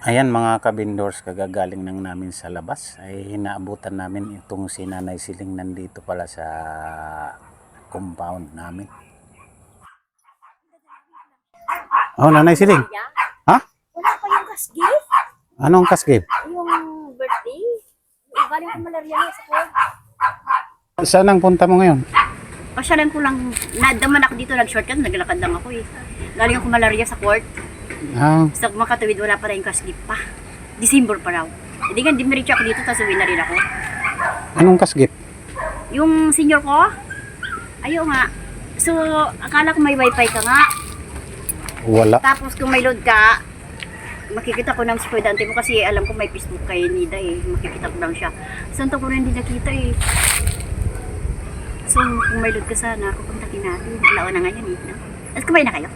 Ayan mga kabindors, kagagaling nang namin sa labas ay hinaabutan namin itong si Nanay Siling nandito pala sa compound namin. Oh, Nanay Siling. Ha? Wala pa yung cash gift. Anong kasgib? Yung birthday. Galing ko malaria na sa court. Saan ang punta mo ngayon? Pasyalan ko lang, nadaman ako dito, nag-shortcut, naglakad lang ako eh. Galing ako malaria sa court. Ah, Sa makatawid, wala pa rin cash gift pa. December pa raw. Hindi nga, dimiritso ako dito, tapos uwi na rin ako. anong kasgib? Yung senior ko, ayaw nga. So, akala ko may wifi ka nga. Wala. Tapos kung may load ka, makikita ko ng estudyante mo kasi alam ko may Facebook kay Nida eh. Makikita ko lang siya. Saan ko rin hindi nakita eh. So, kung may load ka sana, kukontakin natin. Alaon na ngayon eh. At kumain na kayo?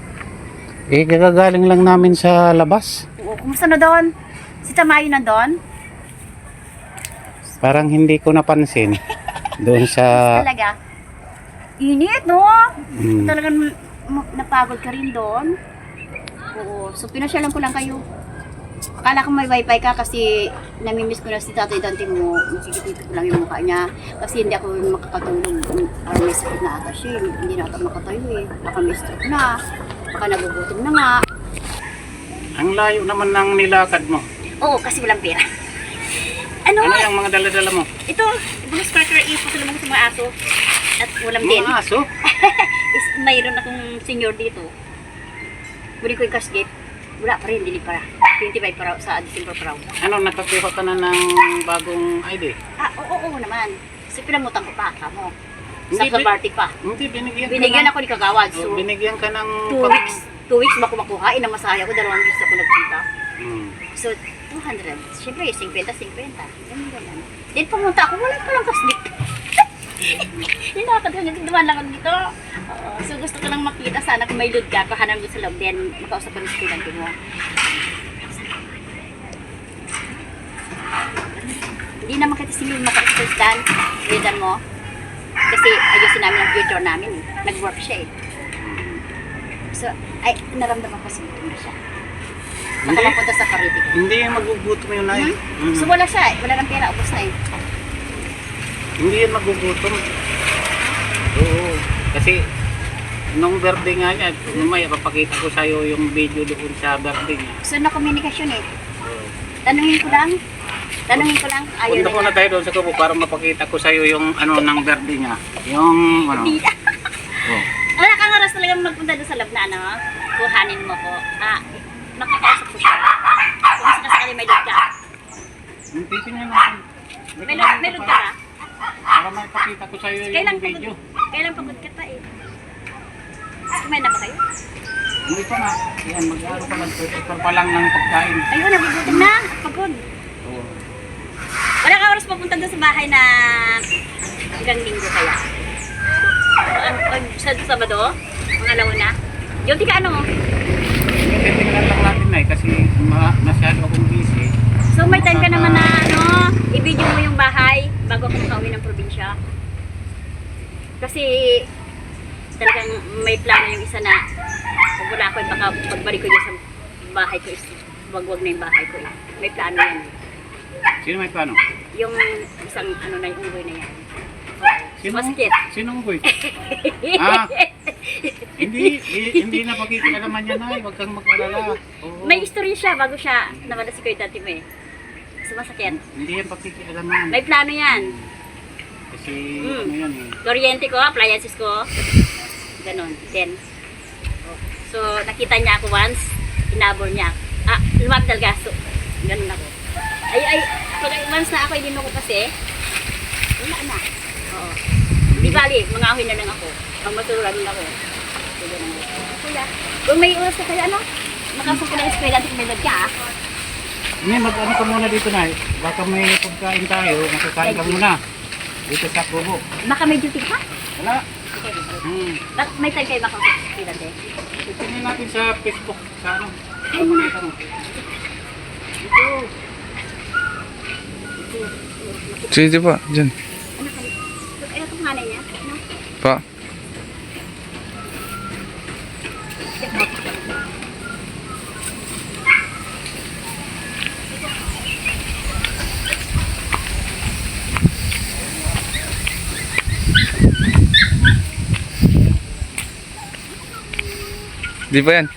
Eh, kagagaling lang namin sa labas. Oo, kumusta na doon? Si Tamayo na doon? Parang hindi ko napansin. Doon sa... Talaga? Init, no? Mm, Talagang napagod ka rin doon. Oo, so pinasyalan ko lang kayo. Akala ko may wifi ka kasi namimiss ko na si tatay Dante mo. Makikita ko lang yung mukha niya. Kasi hindi ako makakatulog. Parang may sakit na ata siya. Hindi na ata makatayo eh. Baka may stroke na. Baka nagugutom na nga. ang layo naman ng nilakad mo. Oo, kasi walang pera. Ano? Ano yung mga dala-dala mo? Ito, mga sparkler sa mga sa mga aso. At walang din. Mga aso? is mayroon akong senior dito. Buli ko yung cash gate. Wala pa rin, dili pa. 25 pa raw, sa December pa raw. Ano, nakakuha ka na ng bagong ID? Ah, oo, oo, naman. Kasi pinamutan ko pa, kamo. Sa Hindi, bi- party pa. Hindi, binigyan, Binigyan ka ako ni Kagawad. ng, So, oh, binigyan ka ng... two weeks. Two weeks ba ko makuha? Inamasaya ko, dalawang weeks ako nagpunta. Hmm. So, 200. Siyempre, 50, 50. Ganun, ganun. Then pumunta ako, wala pa lang cash gate. Hinakad ko dito, dumaan lang ako dito. Oo, so gusto ko lang makita sana kung may load ka, kahanan mo sa loob, then makausap ko ng estudyante mo. Hindi naman kita sila maka-expose dan, readan mo. Kasi ayusin namin ang future namin eh. Nag-work siya eh. So, ay, naramdaman ko siguro na siya. Baka Hindi. mapunta sa Caribe. Hindi magugutom yun, Nay. Hmm? Mhm. So wala siya eh. Wala ng pera, ubos na eh. Hindi yan magugutom. Oo. Kasi, nung birthday nga niya, mamaya papakita ko sa'yo yung video doon sa birthday niya. So na komunikasyon eh. Tanungin ko lang. Tanungin ko lang. Ayaw Punta na muna niya. tayo doon sa kubo para mapakita ko sa'yo yung ano ng birthday niya. Yung ano. Hindi. Oh. Wala kang oras talagang magpunta doon sa loob na ano. Kuhanin mo ko. Ah, makakausap ko siya. Kung sakasakali may load ka. Yung titingnan natin. May load, may load ka ba? Para mapakita ko sa'yo yung video. pagod, kailan pagod ka pa eh. Kumain na ba kayo? Hindi pa na. Yan, mag-aaral pa mag-prepare pa lang ng pagkain. Ayun, nagugutom na. Pagod. Oras papunta doon sa bahay na hanggang linggo kaya. Ano, pag sa Sabado, mga launa. Yung tika ano, Titingnan lang natin na eh, kasi ma- masyado akong busy. so may time ka naman na ano, i-video mo yung bahay bago ako makauwi ng probinsya. Kasi talagang may plano yung isa na pag wala ako, baka pagbalik ko dyan sa bahay ko is wag-wag na yung bahay ko eh. May plano yan. Sino may plano? Yung isang ano na yung unggoy na yan. Sino? Masakit. Sinong boy? ah, hindi, eh, hindi na pakikialaman yan ay, huwag kang mag-alala. Oo. May istorya siya bago siya nawala si Kuya Dati mo eh. Sumasakyan. Hindi yan pakikialaman. May plano yan. Kasi Mm. ano yan eh. Kuryente ko, appliances ko. Ganon. Then, so nakita niya ako once, inabor niya. Ah, lumab talaga. So, ganon ako. Ay, ay, pag once na ako, ininom ko kasi, wala na. Oo. Di bali, mga ahoy na lang ako. Ang maturan ako. So, ganon ako. Kuya, kung may oras ka kaya ano, makasok ko na eskwela, di kumailad ka ah. Hindi, mag-ano ka muna dito na Baka may pagkain tayo, makakain ka muna. Dito sa kubo. Baka may duty ka? Wala. Hmm. Bak- May time kayo eskwela, te. Tingnan natin sa Facebook. Sa ano? Ay, muna. Ito. Sige po, dyan. Ano ka pangalan niya? Pa. Di ba yan?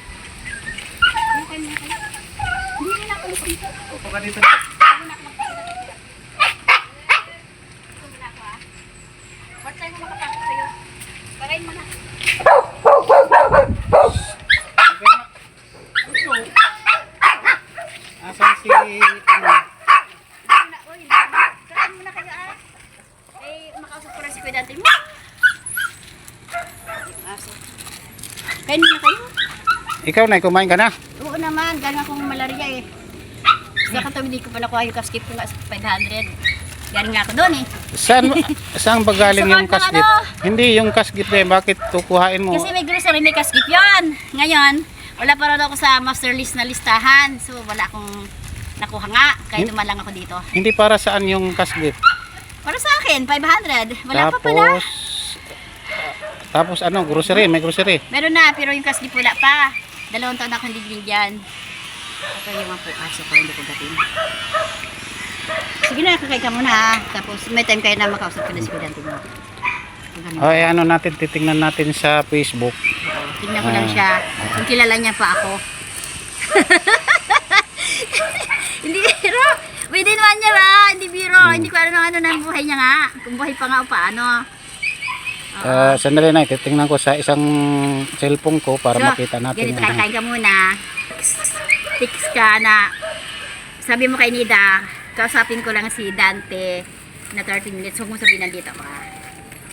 Na si Kuya Dante. Kain muna kayo. Ikaw na, kumain ka na. Oo naman, galing akong malaria eh. Sa katabi di ko pa nakuha yung kaskip ko nga sa 500. Galing nga ako doon eh. Saan, saan ba galing yung ano? Hindi, yung kasgit eh. Bakit tukuhain mo? Kasi may grocery may kaskip yan. Ngayon, wala pa rin ako sa master list na listahan. So wala akong nakuha nga. Kaya Hmm? dumalang ako dito. Hindi para saan yung kasgit? Para sa akin, 500. Wala pa pala. tapos, tapos ano, grocery, may grocery. Meron na, pero yung kaskip wala pa. Dalawang taon na akong binigyan. Ito yung mga pukas ko, hindi ko gatin. Sige na, kakay ka muna ha. Tapos may time kayo na makausap ko na si Kudante mo. Ay, ano natin, titingnan natin sa Facebook. Tingnan ko lang siya. Kung kilala niya pa ako. hindi biro. Within one year ah. Hindi biro. Hindi ko alam ano ng buhay niya nga. Kung buhay pa nga o paano. Ah, sandali na, titingnan ko sa isang cellphone ko para So, makita natin. Ganito, kakain ka muna. Text ka na. Sabi mo kay Nida, kausapin ko lang si Dante na 30 minutes. Huwag mo sabihin nandito ka.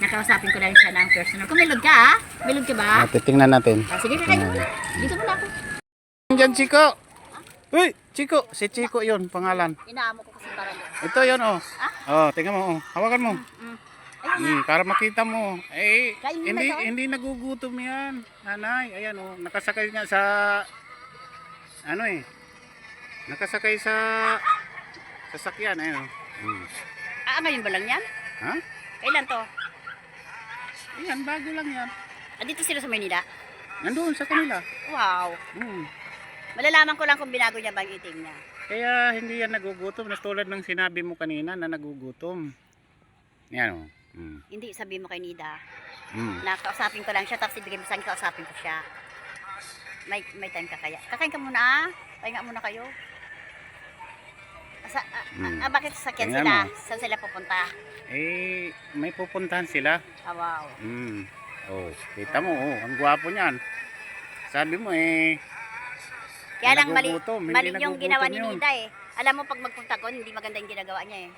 Nakausapin ko lang siya ng personal. Kung may load ka ah. May load ka ba? Ah, titingnan natin. Ah, sige, kakain ka muna. Dito muna ako. Diyan, Chico! Uy, Chico! Si Chico yun, pangalan. Inaamo ko kasi para Ito yun, oh. Oh, tingnan mo, oh. Hawakan mo. Mm. Hmm, para makita mo. Eh, mo na hindi, to. hindi nagugutom yan. Nanay, ayan, oh. Nakasakay nga sa, ano eh. Nakasakay sa, sasakyan, ayan, oh. Hmm. Ah, ngayon ba lang yan? Ha? Kailan to? Ayan, bago lang yan. Ah, dito sila sa Maynila? Nandoon sa kanila. Wow. Hmm. Malalaman ko lang kung binago niya ba yung itim niya. Kaya hindi yan nagugutom na tulad ng sinabi mo kanina na nagugutom. Yan oh. Mm. Hindi, sabi mo kay Nida. Mm. Nakausapin ko lang siya, tapos ibigay mo sa akin, kausapin ko siya. May, may time ka kaya. Kakain ka muna ah. Pahinga muna kayo. Asa, ah, Hmm. ah, bakit sasakyan Tingnan sila? mo. Saan sila pupunta? Eh, may pupuntahan sila. Ah, wow. Mm. Oh, kita mo oh, ang gwapo niyan. Sabi mo eh, Kaya lang mali, Nagugutom, hindi mali yung nagugutom ginawa ni yun. Nida eh. Alam mo pag magpunta ko, hindi maganda yung ginagawa niya eh.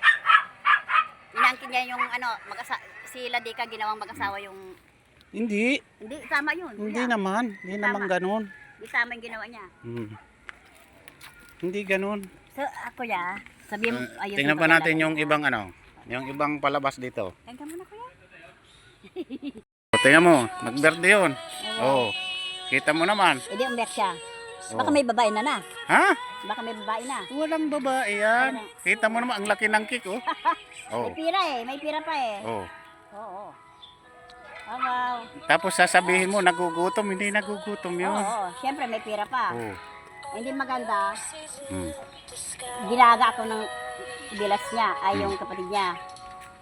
Inangkin niya yung ano, mag-asa, si Ladika ginawang mag-asawa yung, hindi, hindi, tama yun. hindi Wala. naman, hindi Tama. naman ganun. Hindi tama yung ginawa niya. Mm. Hindi ganun. So, ako ya, sabi mo, Uh, ayun. tingnan pa natin yung ibang ano, yung ibang palabas dito. Kain ka muna kuya. O, tingnan mo, nagberde yun. Oh, kita mo naman. Hindi, umiyak siya. Baka Oh. may babae na na. Ha? Baka may babae na. Walang babae yan. Kita mo naman, ang laki ng cake oh. Oh, May pira eh, may pira pa eh. oh. Oo. Oh, wow. Tapos sasabihin mo, nagugutom. Hindi nagugutom Oo, yun. oo. Siyempre may pira pa. Oh. Hindi maganda. Hmm. Ginaga ako ng bilas niya, ay yung kapatid niya.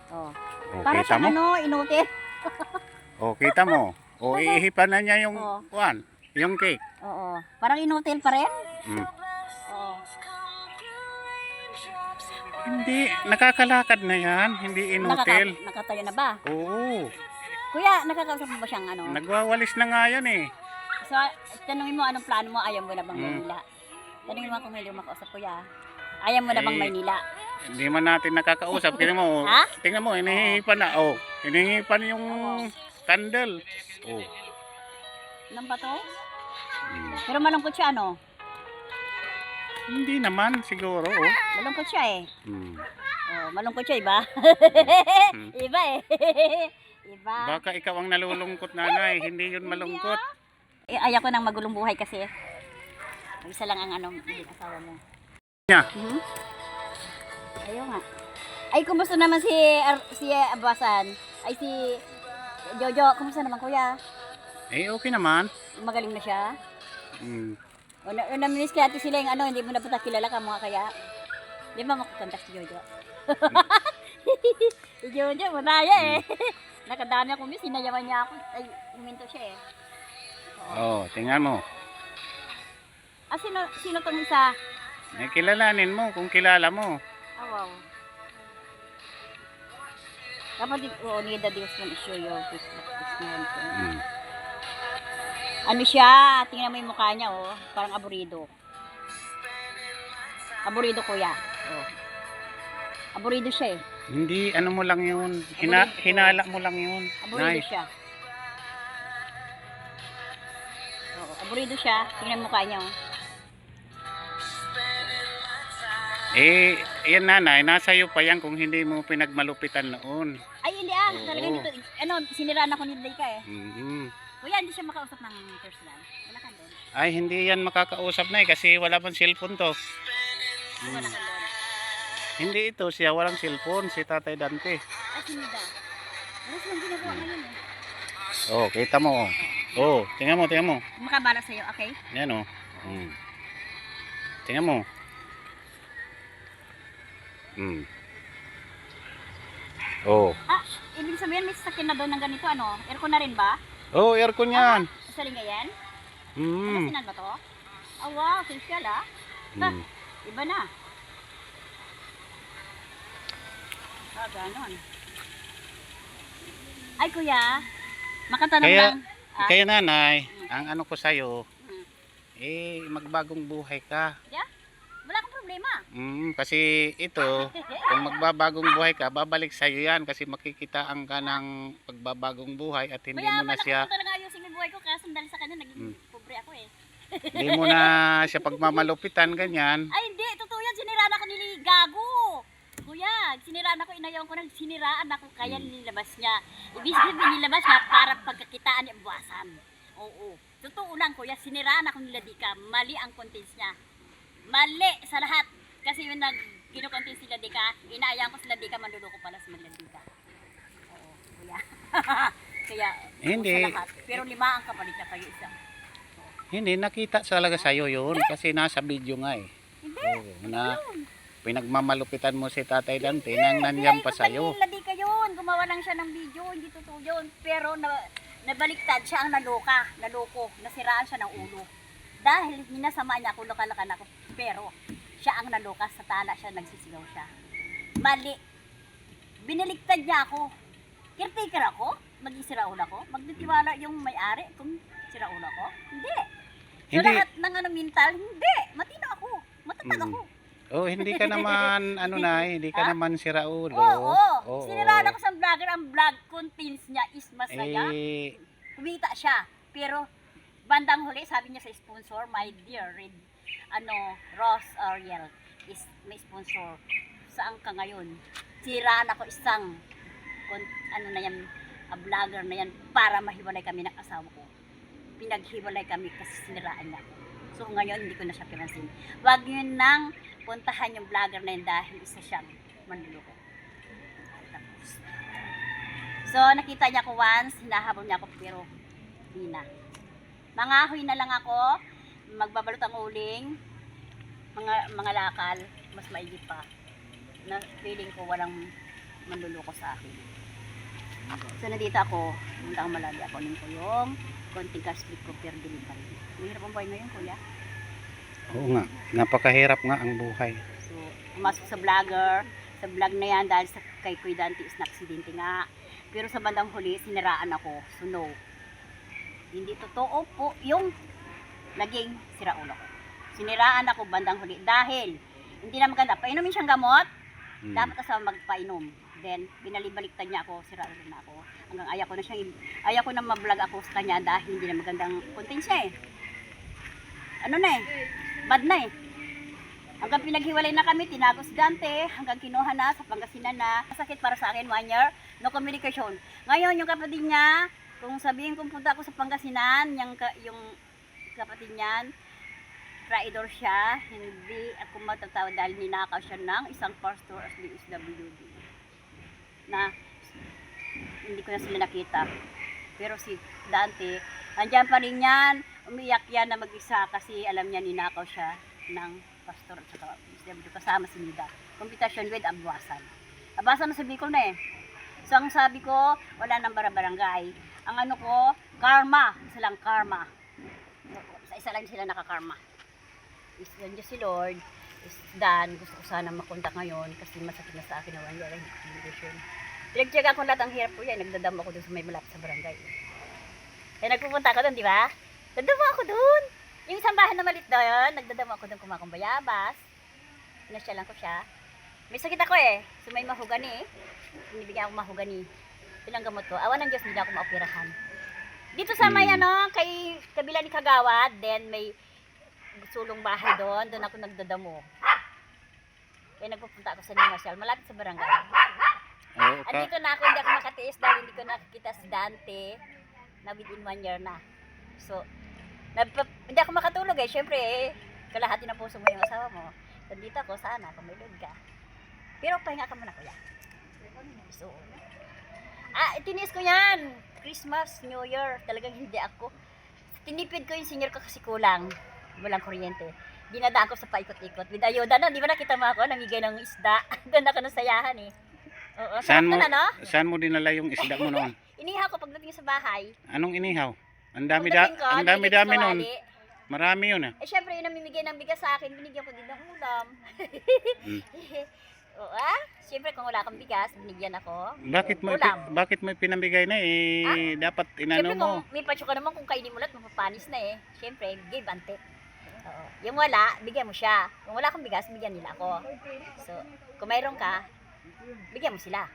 Oh. Oh, Para kita sa mo? ano, inutil. Oh, kita mo. Oh, iihipan na niya yung Oo. kuan, yung cake. Oo. Parang inutil pa rin. Hmm. Oo. Hindi, nakakalakad na yan. Hindi inutil. Nakaka- nakatayo na ba? Oo. Kuya, nakakausap mo ba siyang ano? Nagwawalis na nga yan eh. So, tanungin mo anong plano mo, ayaw mo na bang Hmm. Maynila? Tanungin mo kung hindi mo makausap kuya. Ayaw mo na bang Eh, Maynila? Hindi man natin nakakausap. Tingnan mo. Ha? Tingnan mo, hinihipan na. Oh, hinihipan yung candle. Oh. Nang ba to? Hmm. Pero malungkot siya, ano? Hindi naman siguro. Oh. Malungkot siya eh. Hmm. Oh, malungkot siya, iba? Hmm. iba eh. iba. Baka ikaw ang nalulungkot nanay, hindi yun malungkot. Eh, ayaw ko ng magulong buhay kasi. Isa lang ang ano, hindi asawa mo. Niya. Mhm. Ayaw nga. Ay, kumusta naman si Ar- si Abasan? Ay, si Jojo, kumusta naman kuya? Eh okay naman. Magaling na siya? Hmm. O, na, o naminis kaya ati sila yung ano, hindi mo na pata kilala ka mga kaya. Di ba makukanta si Jojo? si Jojo, manaya eh. Nakadami ako miss, sinayawan niya ako. Ay, uminto siya eh. Oh, tingnan mo. Ah, sino, sino tong isa? Eh, kilalanin mo kung kilala mo. Ah, wow. Kapatid ko, ni the Dios man issue your Facebook. Hmm. Ano siya? Tingnan mo yung mukha niya, oh. Parang aburido. Aburido, kuya. Oh. Aburido siya, eh. Hindi, ano mo lang yun. Hina, Aburido. hinala mo lang yun. Aburido Nice. siya. Oo, aburido siya. Tingnan mo mukha niya, oh. Eh, yan nanay, nasa iyo pa yan kung hindi mo pinagmalupitan noon. Ay, hindi ah. Oo. Talaga dito. Ano, siniraan ako ni Dayka, eh. Mhm. Kuya, hindi siya makausap ng personal. Wala ka doon. Ay, hindi yan makakausap na eh, kasi wala pang cellphone to. Wala ka doon. Hindi ito, siya walang cellphone, si Tatay Dante. Ay, sinida. Ano silang ginagawa ngayon, eh. Oh, kita mo. Oh, oh tingnan mo, tingnan mo. Makabala sa'yo, okay? Yan oh. Mm. Tingnan mo. Mm. Oh. Ah, ibig sabihin may sasakyan na doon ng ganito, ano? Aircon na rin ba? Oh, aircon yan. Sa rin yan? Mm. Ano ba to? Ah, wow, social ah. Ba, Mm. iba na. Ah, ganon. Ay, kuya, makatanong Kaya- lang. Ah, Kaya nanay, ang ano ko sa'yo, Mm. eh, magbagong buhay ka. yeah? Problema. Mm, kasi ito, kung magbabagong buhay ka, babalik sa'yo yan kasi makikitaan ka ng pagbabagong buhay at hindi mo Kaya na siya, ko talaga ayusin yung buhay ko kasi dahil sa kanya naging Mm. pobre ako eh. hindi mo na siya pagmamalupitan, ganyan. Ay, hindi. Totoo yan. Siniraan ako ni Gago. Kuya, siniraan ako, inayaw ko nang siniraan ako, kaya Hmm. nilabas niya. Ibig sabihin nilabas niya para pagkakitaan niya buwasan. Oo. Totoo lang, kuya, siniraan ako nila Dika. Mali ang contents niya. Mali sa lahat. Kasi yung nag kinukontent sila Dika, inaayaan ko sila Dika, manluloko pala sa mga Dika. Oo, kuya. kaya, Hindi. sa lahat. Pero lima ang kapalit niya kayo isa. Hindi, nakita talaga sa'yo yun kasi nasa video nga eh. Hindi. Oo, na pinagmamalupitan mo si Tatay Dante nang nandyan pa sa'yo. Ladi ka yun. Gumawa lang siya ng video. Hindi totoo yun. Pero na, nabaliktad siya ang naloka. Naloko. Nasiraan siya ng ulo. Dahil minasama niya ako, lokalakan ako. Pero siya ang naloka. Sa tala siya, nagsisigaw siya. Mali. Binaliktad niya ako. Caretaker ako? Maging siraul ako? Magtitiwala yung may-ari kung siraul ako? Hindi. So Hindi. lahat ng ano mental, hindi. Matino ako. Matatag Mm. ako. Oh, hindi ka naman, ano na, hindi ka Ha? naman si Raul. Oo, oo. Oo. Siniraan ako sa vlogger. Ang vlog contents niya is masaya. Eh, Kumita siya. Pero, bandang huli, sabi niya sa sponsor, my dear Red, ano, Ross Ariel is may sponsor. Saan ka ngayon? Siraan ako isang, ano na yan, a vlogger na yan, para mahiwalay kami ng asawa ko. Pinaghiwalay kami kasi siniraan niya. ako. So ngayon, hindi ko na siya pinansin. Huwag yun nang puntahan yung vlogger na yun dahil isa siyang manluloko. So, nakita niya ko once, hinahabol niya ako, pero hindi na. Mangahoy na lang ako, magbabalot ang uling, mga, mga lakal, mas maigit pa. Na feeling ko walang manluloko sa akin. So, nandito ako, hindi ako malagi ako nung ko yung konting flip ko pero delivery. Mahirap ang buhay ngayon, kuya. oo nga, napakahirap nga ang buhay. So, pumasok sa vlogger, sa vlog na yan dahil sa kay Kuya Dante is na-aksidente nga. Pero sa bandang huli, siniraan ako. So, no. Hindi totoo po yung naging siraulo ko. Siniraan ako bandang huli dahil hindi na maganda. Painumin siyang gamot, Mm. dapat kasama magpainom. Then, binalibaliktad niya ako, siraulo na ako. Hanggang ayaw ko na siyang, ayaw ko na ma-vlog ako sa kanya dahil hindi na magandang content siya eh. Ano na eh, bad na eh. Hanggang pinaghiwalay na kami, tinago si Dante, hanggang kinuha na sa Pangasinan na. Masakit para sa akin, one year, no communication. Ngayon, yung kapatid niya, kung sabihin kong punta ako sa Pangasinan, yung, yung kapatid niyan, traidor siya, hindi ako matatawa dahil ninakaw siya ng isang pastor as the SWD. Na hindi ko na sila nakita. Pero si Dante, andyan pa rin yan, umiyak yan na mag-isa kasi alam niya ninakaw siya ng pastor at saka SWD kasama si Nida. Computation with Abwasan. Abwasan na sa Bicol na eh. So ang sabi ko, wala nang barabarangay. Ang ano ko, karma. Isa lang karma. Sa isa lang sila nakakarma. is nandiyan si Lord, is done. Gusto ko sana makontak ngayon kasi masakit na sa akin na one year condition. Pinagtyaga ko lahat ang hirap ko yan. Nagdadamo ako doon sa may malapit sa barangay. Kaya nagpupunta ako doon, di ba? Nagdadamo ako doon. Yung isang bahay na malit doon, nagdadamo ako doon kumakong bayabas. Pinasyalan ko siya. May sakit ako eh. So may mahugani eh. Binibigyan ako mahugani. Pinang gamot ko. Awan ng Diyos, hindi ako maoperahan. Dito sa may Hmm. ano, kay kabila ni Kagawad, then may sulong bahay doon, doon ako nagdadamo. Kaya nagpupunta ako sa Nimasyal, malapit sa barangay. Oo, ka, Andito na ako, hindi ako makatiis dahil hindi ko nakikita si Dante na within one year na. So, nagpa- hindi ako makatulog eh. Siyempre, eh, kalahati ng puso mo yung asawa mo. Nandito ako, sana, kung may load ka. Pero pahinga ka muna, kuya. So, ah, itiniis ko yan. Christmas, New Year, talagang hindi ako. Tinipid ko yung senior ko kasi kulang. Walang kuryente. Dinadaan ko sa paikot-ikot. With ayuda na, di ba nakita mo ako, namigay ng isda. Doon ako nasayahan eh. Oo, saan mo, na, no? saan mo dinala yung isda mo noon? Inihaw ko pagdating sa bahay. Anong inihaw? Ang dami da, Pagdating ko, ang dami dami noon. Marami yun ah. Eh, syempre, yung namimigay ng bigas sa akin, binigyan ko din ng ulam. Mm. Oo, ah? Syempre, kung wala kang bigas, binigyan ako. Bakit mo Ulam. bakit mo pinamigay na eh dapat inano Syempre, mo. kung may patyo ka naman, kung kainin mo lahat, mapapanis na eh. Syempre, give and take. Oo. Yung wala, bigyan mo siya. Kung wala kang bigas, bigyan nila ako. So, kung mayroon ka, bigyan mo sila.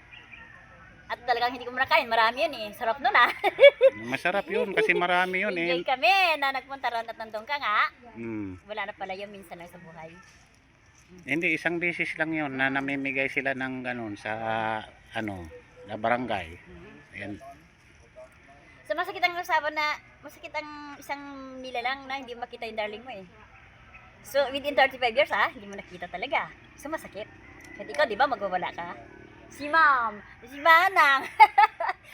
At talagang hindi ko manakain, marami yun eh. Sarap nun ah. Masarap yun kasi marami yun eh. Enjoy kami na nagpunta ron at nandun ka nga. Mm. Wala na pala yun minsan lang sa buhay. Hindi isang beses lang yun na namimigay sila ng ganun sa ano, na barangay. Ayan. So masakit ang usapan na, masakit ang isang nilalang na hindi makita yung darling mo eh. So within 35 years ah, hindi mo nakita talaga. So masakit. Kasi ikaw di ba magwawala ka? Si ma'am, si manang.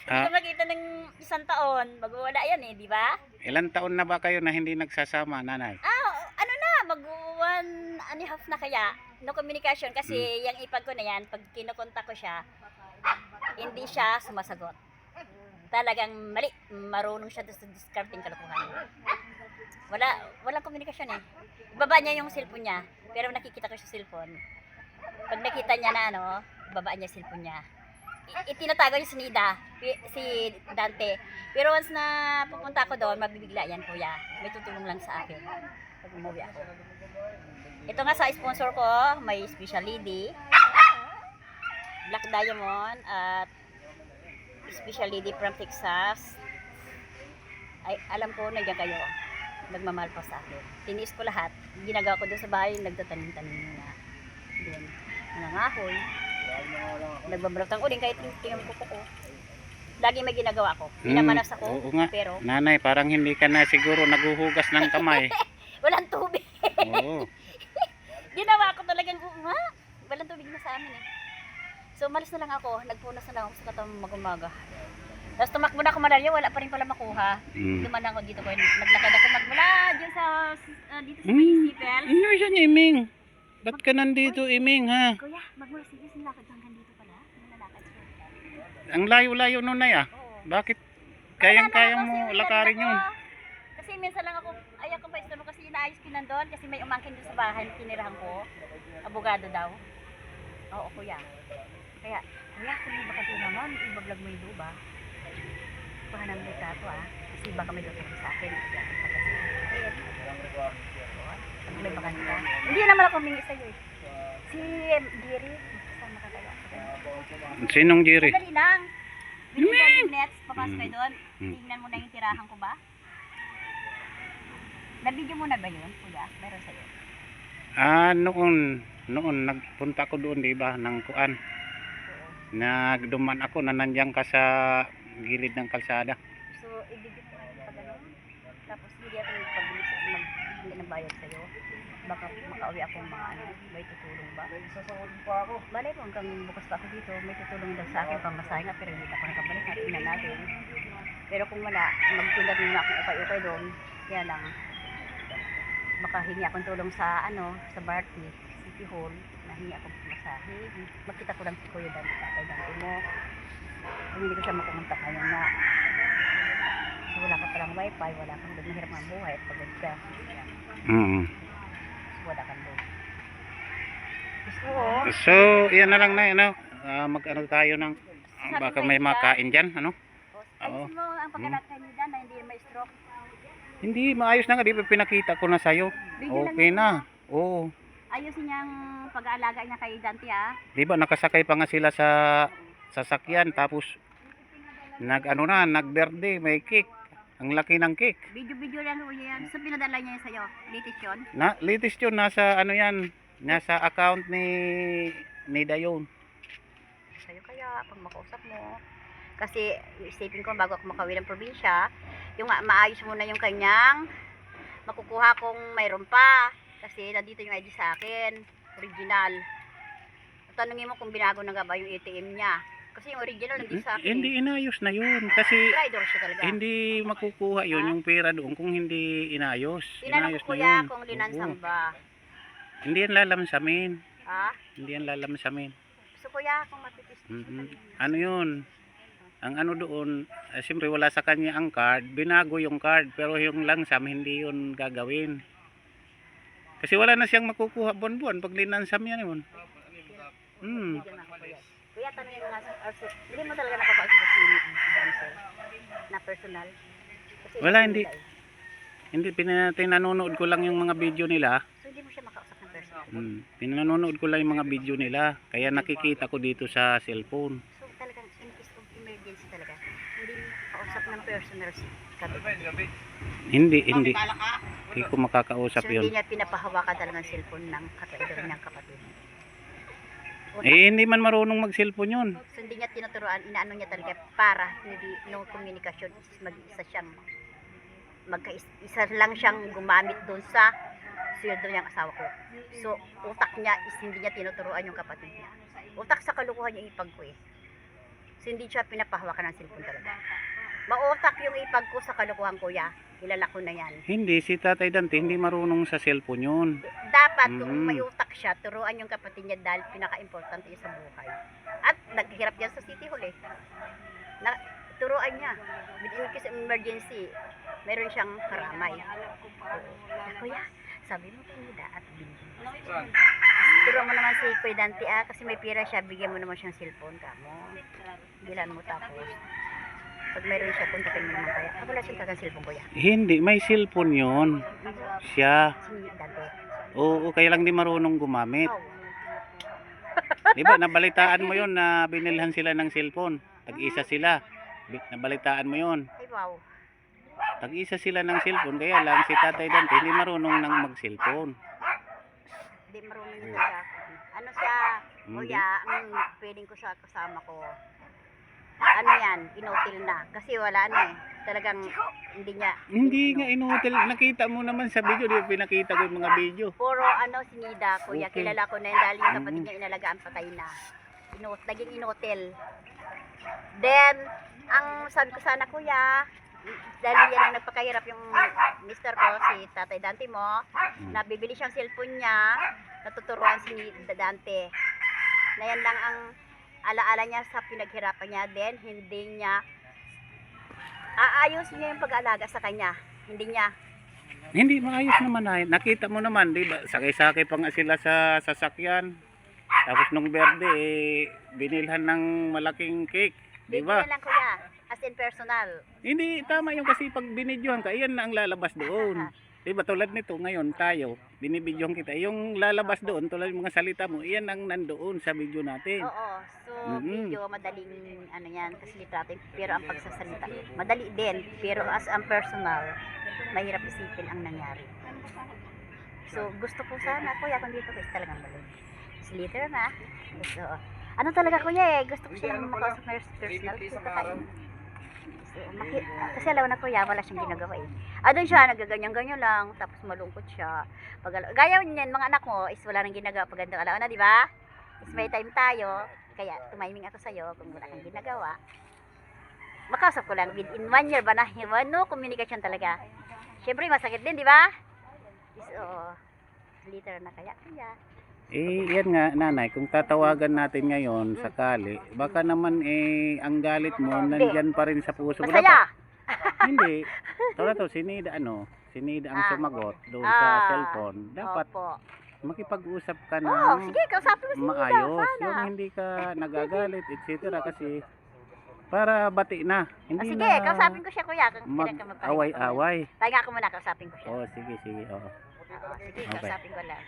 Hindi Ah. ka makita ng isang taon, magwawala yan eh, di ba? Ilan taon na ba kayo na hindi nagsasama, nanay? Ah, mag one and a half na kaya. No communication kasi yung ipag ko na yan, pag kinukontak ko siya, hindi siya sumasagot. Talagang mali, marunong siya sa discarding kalokohan. Wala, walang komunikasyon eh. Ibaba niya yung cellphone niya, pero nakikita ko sa cellphone. Pag nakita niya na ano, ibaba niya cellphone niya. Itinatago niya si Nida, si Dante. Pero once na pupunta ako doon, mabibigla yan kuya. May tutulong lang sa akin pag umuwi ako. Ito nga sa sponsor ko, may special lady, Black Diamond, at special lady from Texas. Ay, alam ko, nandiyan kayo. Nagmamahal pa sa akin. Tiniis ko lahat. Ginagawa ko doon sa bahay, nagtatanim-tanim muna. Doon, nangangahoy. Nagbabalot ng uling kahit tingnan ko ko. Lagi may ginagawa ko. Minamanas ako, Hmm, oo nga. pero Nanay, parang hindi ka na siguro naguhugas ng kamay. walang tubig. Oo. Ginawa ko talagang nga. Walang tubig na sa amin eh. So, umalis na lang ako. Nagpunas na lang ako sa katang mag-umaga. Tapos tumakbo na ako malayo, wala pa rin pala makuha. Mm. Duman ako dito ko. Naglakad ako magmula dyan sa, ah, dito sa may Mm. sipel. Ano siya, Iming? Ba't ka nandito, Iming, ha? Kuya, magmula sa dito, lakad hanggang dito pala. Nilalakad ko. Ang layo-layo nun na ya. Oo. Bakit? Ako, mo lakarin yun. Kasi minsan lang ako, ayaw ko pa istano kasi inaayos ko nandun kasi may umangkin din sa bahay na tinirahan ko. Abogado daw. Oo, kuya. Kaya, kuya, kung baka doon naman, ibablog mo yung luba. Naman may kato ah. Kasi baka may tutulong sa akin. Oo, Pag may baka nila. Hindi naman ako humingi sa'yo eh. Si Giri, kasama ka kaya. Sinong Jerry? Madali lang. Binigyan yung nets, papasok kayo Mm. doon. Mm. Tingnan mo na yung tirahan ko ba? Nabidyo mo na ba yun, kuya? Meron sa'yo. Ah, noon, noon nagpunta ko doon, di ba, ng kuan. Nagduman ako na nandiyan ka sa gilid ng kalsada. So, ibigay mo na pag ano. Tapos, hindi ako pagbili sa mag hindi ng bayad sa'yo. Baka makauwi ako mga ano, may tutulong ba? Balay mo hanggang bukas pa ako dito, may tutulong daw sa akin pang masahe nga, pero hindi ako nakabalik at ina natin. Pero kung wala, magtinda din na akong ukay-ukay doon, kaya lang, baka hingi akong tulong sa ano, sa Barty, City Hall, na hingi akong masahe. Magkita ko lang si Kuya Dante, tatay Dante mo. Hindi ko siya makumuntak ngayon na So, wala ka palang wifi, wala kang mahirap ang buhay at pagod ka. Mm. So, wala kang doon. Gusto. So, yan na lang na, ano, ah, mag-ano tayo ng, ah, baka may makain dyan, ano? Ayos mo ang pagkalakay ni Dan na hindi may stroke. Hindi, maayos na nga, di ba pinakita ko na sa'yo? Okay na, oo. Ayusin niyang pag-aalaga niya kay Dante ah. Di ba nakasakay pa nga sila sa sasakyan, tapos nag ano na, nagberde, may cake. Ang laki ng cake. Video-video lang ho yan. So pinadala niya sa'yo. Latest yun. Na, latest yun, nasa ano yan, nasa account ni ni Dayon. Sa'yo kaya pag makausap mo. Kasi isipin ko bago ako makawin ng probinsya, yung ma- maayos muna yung kanyang makukuha kung mayroon pa. Kasi nandito yung ID sa akin. Original. Tanungin mo kung binago na nga ba yung ATM niya. Kasi yung original nandito sa akin. Hindi inayos na yun kasi hindi makukuha yun yung pera doon kung hindi inayos. Inayos ko na kuya yun. kung linansang Oo. ba. Hindi yan lalamsamin. Ha? Hindi yan lalamsamin. Gusto kuya kung matitis. Mm-mm. Ano yun? Ang ano doon, eh, siyempre wala sa kanya ang card, binago yung card, pero yung langsam hindi yun gagawin. Kasi wala na siyang makukuha buwan-buwan pag linansam yan yun. Hmm. Kuya. Tanongin mo nga Arso. Hindi mo talaga nakapakausap sa sini dancer na personal. Kasi Wala, hindi hindi. nila. Hindi, pina- tinanonood ko lang yung mga video nila. So hindi mo siya makausap ng personal. Hmm. Pinanonood ko lang yung mga video nila. Kaya nakikita ko dito sa cellphone. So talagang in case of emergency talaga. Hindi mo makausap ng personal si Kabi. Hindi, hindi. Hindi ko makakausap So hindi yun. niya pinapahawakan talaga ng cellphone ng kakaidol niyang kapatid. Eh, hindi man marunong mag-cellphone yun. So hindi niya tinuturuan, inaano niya talaga para hindi no communication mag-isa siyang magka-isa lang siyang gumamit doon sa sweldo niyang asawa ko. So utak niya is hindi niya tinuturuan yung kapatid niya. Utak sa kalukuhan yung ipag ko eh. So hindi siya pinapahawakan ng cellphone talaga. Mautak yung ipag ko sa kalukuhan kuya. Kilala ko na yan. Hindi, si Tatay Dante hindi marunong sa cellphone yun. Dapat kung Mm. may utak siya, turuan yung kapatid niya dahil pinaka-importante sa buhay. At naghirap yan sa City Hall eh. Na, turuan niya. Within case emergency, meron siyang karamay. Kuya, sabi mo pinida at binigyan. Turuan mo naman si Kuya Dante ah, kasi may pira siya, bigyan mo naman siyang cellphone ka mo. Bilan mo tapos. Pag meron siya, puntakin mo naman kaya. Ah, wala siyang tagang cellphone kuya. Hindi, may cellphone yun. Siya. Si Dante. Oo, kaya lang di marunong gumamit. Oh. Di ba, nabalitaan mo yun na binilhan sila ng cellphone. Tag-isa sila. Bi- Nabalitaan mo yun. Ay wow. Tag-isa sila ng cellphone, kaya lang si Tatay Dante hindi marunong nang mag-cellphone. Hindi marunong talaga. Ano siya, kuya, ang pwedeng ko sa kasama ko. Ano yan, inutil na. Kasi wala ano eh. Talagang hindi niya. Hindi nga inutil. Nakita mo naman sa video, di ba pinakita ko yung mga video. Puro ano, sinida, kuya. Okay. Kilala ko na yun dahil yung kapatid Mm. niya inalagaan patay na. Inut, naging inutil. Then, ang sabi ko sana kuya, dahil yan ang nagpakahirap yung mister ko, si Tatay Dante mo, Mm. nabibili siyang cellphone niya, natuturuan si Dante. Na yan lang ang alaala niya sa pinaghirapan niya, then hindi niya aayos niya yung pag-aalaga sa kanya. Hindi niya. Hindi, maayos naman na. Nakita mo naman, di ba? Sakay-sakay pa nga sila sa sasakyan. Tapos nung berde, eh, binilhan ng malaking cake. Di ba? lang kuya, as in personal. Hindi, tama yung kasi pag binidyohan ka, yan na ang lalabas doon. Di ba tulad nito ngayon tayo, binibidyohan kita. Yung lalabas doon, tulad ng mga salita mo, yan ang nandoon sa video natin. Oo. So, Mm-mm. video, madaling, ano yan, kasi litrato. Pero ang pagsasalita, madali din. Pero as ang personal, mahirap isipin ang nangyari. So, gusto ko sana, kuya, kung dito guys talagang balon. Is later na. So, ano talaga kuya eh, gusto ko siya makausap na personal. Gusto kayo. Maki- kasi alam na kuya, wala siyang ginagawa eh. Ah, doon siya, nagaganyan-ganyan lang, tapos malungkot siya. Pag, gaya niyan, mga anak mo, is wala nang ginagawa pag gandang alauna, di ba? Is may time tayo, kaya tumiming ako sa'yo kung wala kang ginagawa. Makausap ko lang, within one year ba na, no communication talaga. Siyempre, masakit din, di ba? So, literal na kaya, kaya. Eh, yan nga, nanay, kung tatawagan natin ngayon, sakali, baka naman eh, ang galit mo, nandyan pa rin sa puso mo. Masaya! Dapat- Hindi. Tawala to, si Nida, ano, si Nida ang Ah. sumagot doon Ah. sa cellphone, dapat Opo. makipag-usap ka ng Oh, sige, kausapin mo si Nida. maayos. Sana. Yung hindi ka nagagalit, etc. Kasi para bati na. Ah, Hindi sige, na kausapin ko siya kuya. Kung pinag- mag-away-away. Tayo nga ako muna, kausapin ko siya. Oh, sige, sige. Oh. Oo, sige, Okay. kausapin ko lang.